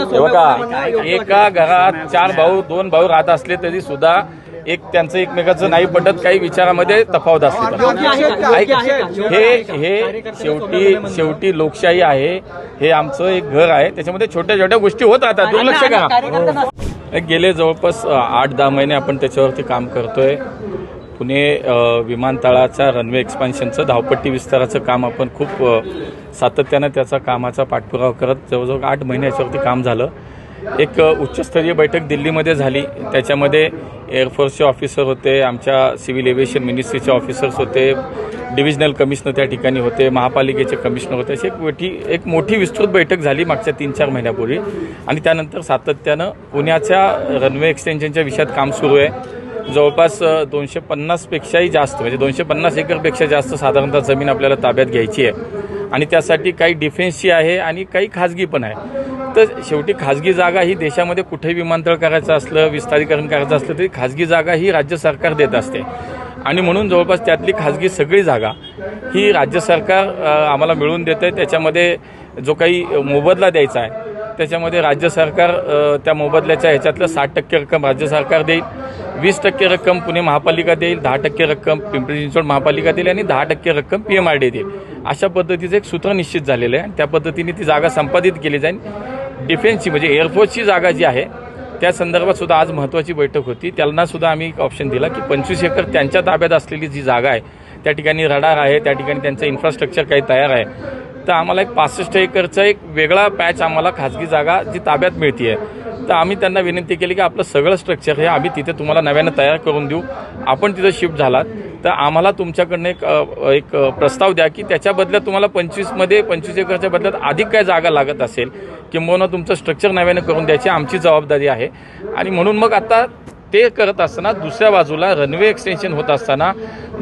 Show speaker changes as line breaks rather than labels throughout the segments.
हे बघा एका घरात चार भाऊ दोन भाऊ राहत असले तरी सुद्धा एक त्यांचं एकमेकाचं नाही पटत काही विचारामध्ये तफावत असते? हे हे शेवटी शेवटी लोकशाही आहे. हे आमचं एक घर आहे. त्याच्यामध्ये छोट्या छोट्या गोष्टी होत राहतात. दुर्लक्ष करा. गेले जवळपास आठ दहा महिने आपण त्याच्यावरती काम करतोय. पुणे विमानतळाचा रनवे एक्सपान्शनचं धावपट्टी विस्ताराचं काम आपण खूप सातत्यानं त्याचा कामाचा पाठपुरावा करत जवळजवळ आठ महिने याच्यावरती काम झालं. एक उच्चस्तरीय बैठक दिल्लीमध्ये झाली. त्याच्यामध्ये एअरफोर्सचे ऑफिसर होते आमच्या सिव्हिल एव्हिएशन मिनिस्ट्रीचे ऑफिसर्स होते डिव्हिजनल कमिशनर त्या ठिकाणी होते महापालिकेचे कमिशनर होते. अशी एक मोठी एक मोठी विस्तृत बैठक झाली मागच्या तीन चार महिन्यापूर्वी. आणि त्यानंतर सातत्यानं पुण्याच्या रनवे एक्सटेन्शनच्या विषयात काम सुरू आहे. जवळपास दोनशे पन्नासपेक्षाही जास्त म्हणजे दोनशे पन्नास एकरपेक्षा जास्त साधारणतः जमीन आपल्याला ताब्यात घ्यायची आहे. आणि त्यासाठी काही डिफेन्सची आहे आणि काही खाजगी पण आहे. तर शेवटी खाजगी जागा ही देशामध्ये कुठेही विमानतळ करायचं असलं विस्तारीकरण करायचं असलं तरी खाजगी जागा ही राज्य सरकार देत असते. आणि म्हणून जवळपास त्यातली खाजगी सगळी जागा ही राज्य सरकार आम्हाला मिळवून देतं आहे त्याच्यामध्ये जो काही मोबदला द्यायचा आहे त्याच्यामध्ये राज्य सरकार त्या मोबदल्याच्या ह्याच्यातलं साठ टक्के रक्कम राज्य सरकार देईल. वीस टक्के रक्कम पुणे महापालिका देईल दहा टक्के रक्कम पिंपरी चिंचवड महापालिका देईल आणि दहा टक्के रक्कम पी एम आर डी देईल. अशा पद्धतीचं एक सूत्र निश्चित झालेलं आहे आणि त्या पद्धतीने ती जागा संपादित केली जाईल. डिफेन्सची म्हणजे एअरफोर्सची जागा जी आहे त्या संदर्भात सुद्धा आज महत्त्वाची बैठक होती. त्यांना सुद्धा आम्ही एक ऑप्शन दिला की पंचवीस एकर त्यांच्या ताब्यात असलेली जी जागा आहे त्या ठिकाणी रडार आहे त्या ठिकाणी त्यांचं इन्फ्रास्ट्रक्चर काही तयार आहे. तर आम्हाला एक पासष्ट एकरचा एक वेगळा पॅच आम्हाला खाजगी जागा जी ताब्यात मिळते आहे तर आम्ही त्यांना विनंती केली की आपलं सगळं स्ट्रक्चर हे आम्ही तिथे तुम्हाला नव्यानं तयार करून देऊ. आपण तिथं शिफ्ट झालात. तर आम्हाला तुमच्याकडनं एक एक प्रस्ताव द्या की त्याच्या बदल्यात तुम्हाला पंचवीसमध्ये पंचवीस एकरच्या बदल्यात अधिक काय जागा लागत असेल किंबहुना तुमचं स्ट्रक्चर नव्यानं करून द्यायची आमची जबाबदारी आहे. आणि म्हणून मग आता ते करत असताना दुसऱ्या बाजूला रनवे एक्सटेन्शन होत असताना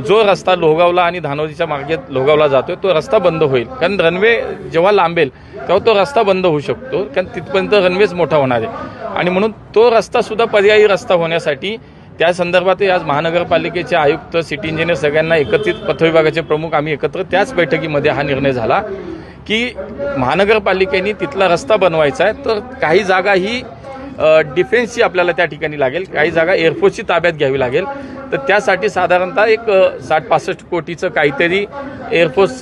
जो रस्ता लोहगावला आणि धानोरीच्या मार्गे लोहगावला जातोय तो रस्ता बंद होईल. कारण रनवे जेव्हा लांबेल तेव्हा तो रस्ता बंद होऊ शकतो. कारण तिथपर्यंत रनवेच मोठा होणार आहे. आणि म्हणून तो रस्ता सुद्धा पर्यायी रस्ता होण्यासाठी त्या संदर्भातही आज महानगरपालिकेचे आयुक्त सिटी इंजिनियर सगळ्यांना एकत्रित पथविभागाचे प्रमुख आम्ही एकत्र त्याच बैठकीमध्ये हा निर्णय झाला की महानगरपालिकेने तिथला रस्ता बनवायचा आहे. तर काही जागा ही डिफेन्सची आपल्याला त्या ठिकाणी लागेल. काही जागा एअरफोर्सची ताब्यात घ्यावी लागेल. तर त्यासाठी साधारणतः एक साठ पासष्ट कोटीचं काहीतरी एअरफोर्स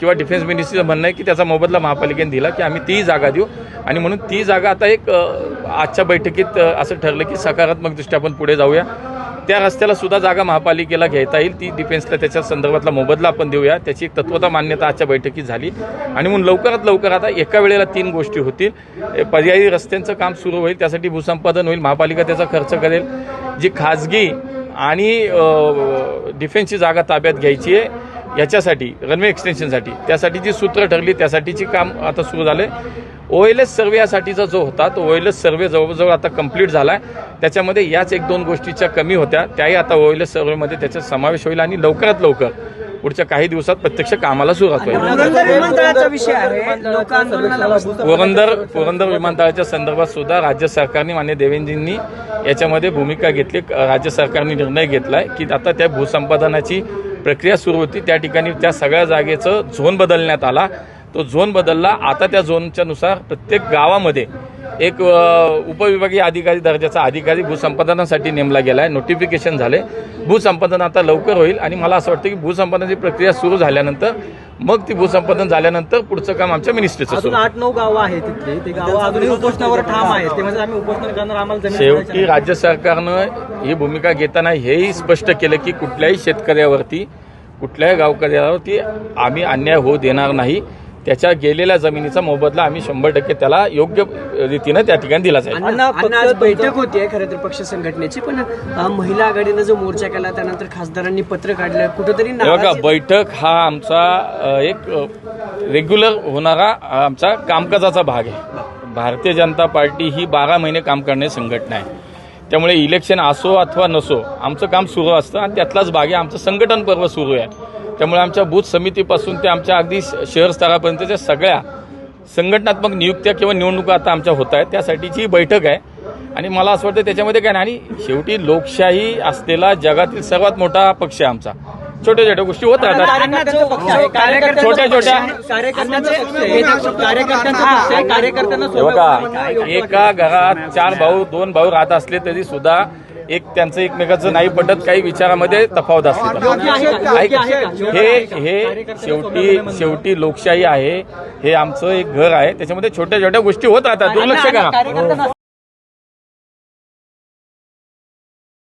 किंवा डिफेन्स मिनिस्ट्रीचं म्हणणं आहे की त्याचा मोबदला महापालिकेने दिला की आम्ही ती जागा देऊ. आणि म्हणून ती जागा आता एक आजच्या बैठकीत असं ठरलं की सकारात्मकदृष्ट्या आपण पुढे जाऊया. त्या रस्त्याला सुद्धा जागा महापालिकेला घेता येईल. ती डिफेन्सला त्याच्या संदर्भातला मोबदला आपण देऊया. त्याची एक तत्वता मान्यता आजच्या बैठकीत झाली. आणि म्हणून लवकरात लवकर आता एका वेळेला तीन गोष्टी होतील. पर्यायी रस्त्यांचं काम सुरू होईल. त्यासाठी भूसंपादन होईल. महापालिका त्याचा खर्च करेल. जी खाजगी आणि डिफेन्सची जागा ताब्यात घ्यायची आहे याच्यासाठी रनवे एक्सटेन्शनसाठी त्यासाठी जी सूत्र ठरली त्यासाठीची काम आता सुरू झालं ओ एल एस सर्वेयासाठीचा जो होता तो ओ एल एस सर्वे जवळजवळ आता कंप्लीट झाला आहे त्याच्यामध्ये याच एक दोन गोष्टीच्या कमी होत्या. त्याही आता ओ एल एस सर्वेमध्ये त्याचा समावेश होईल आणि लवकरात लवकर पुढच्या काही दिवसात प्रत्यक्ष कामाला सुरुवात होईल
पुरंदर आहे.
पुरंदर विमानतळाच्या संदर्भात सुद्धा राज्य सरकारने मान्य देवेंद्रजींनी याच्यामध्ये भूमिका घेतली. राज्य सरकारने निर्णय घेतलाय की आता त्या भूसंपादनाची प्रक्रिया सुरू होती. त्या ठिकाणी त्या सगळ्या जागेचं झोन बदलण्यात आला. तो झोन बदलला. आता त्या झोनच्या नुसार प्रत्येक गावामध्ये एक उपविभागीय अधिकारी दर्जाचा अधिकारी भूसंपादनासाठी नेमला गेला आहे नोटिफिकेशन झाले. भूसंपादन आता लवकर होईल आणि मला असं वाटतं की भूसंपादनाची प्रक्रिया सुरू झाल्यानंतर मग ती भूसंपादन झाल्यानंतर पुढचं काम आमच्या मिनिस्ट्रीचं
आठ नऊ गावं आहेत तिथली. ते गावं अजूनही उपोषणावर ठाम आहेत. ते म्हणजे आम्ही उपोषण करणार आम्हाला जमीन
शेवटी राज्य सरकारनं ही भूमिका घेताना हेही स्पष्ट केलं की कुठल्याही शेतकऱ्यावरती कुठल्याही गावकऱ्यावरती आम्ही अन्याय होऊ देणार नाही. त्याच्या गेलेल्या जमिनीचा मोबदला आम्ही शंभर टक्के त्याला योग्य रीतीनं त्या ठिकाणी दिला जाईल
बैठक होती खरं तर पक्ष संघटनेची पण महिला आघाडीनं जो मोर्चा केला त्यानंतर खासदारांनी पत्र काढलं कुठंतरी
बघा बैठक हा आमचा एक रेग्युलर होणारा आमचा कामकाजाचा भाग आहे. भारतीय जनता पार्टी ही बारा महिने काम करणारी संघटना आहे. त्यामुळे इलेक्शन असो अथवा नसो आमचं काम सुरू असतं आणि त्यातलाच भाग आहे. आमचं संघटन पर्व सुरू आहे. त्यामुळे आमच्या बूथ समितीपासून ते आमच्या अगदी शहर स्तरापर्यंतच्या सगळ्या संघटनात्मक नियुक्त्या किंवा निवडणुका आता आमच्या होत आहेत त्यासाठीची ही बैठक आहे. आणि मला असं वाटतं त्याच्यामध्ये काय नाही आणि शेवटी लोकशाही असलेला जगातील सर्वात मोठा पक्ष आहे आमचा. छोट्या छोट्या गोष्टी होत राहतात. छोट्या- छोट्या- हे एका घरात चार भाऊ दोन भाऊ राहत असले तरी सुद्धा एक त्यांचं एकमेकाचं नाही पटत काही विचारामध्ये तफावत असते? हे हे शेवटी शेवटी लोकशाही आहे. हे आमचं एक घर आहे. त्याच्यामध्ये छोट्या छोट्या गोष्टी होत राहतात दुर्लक्ष करा.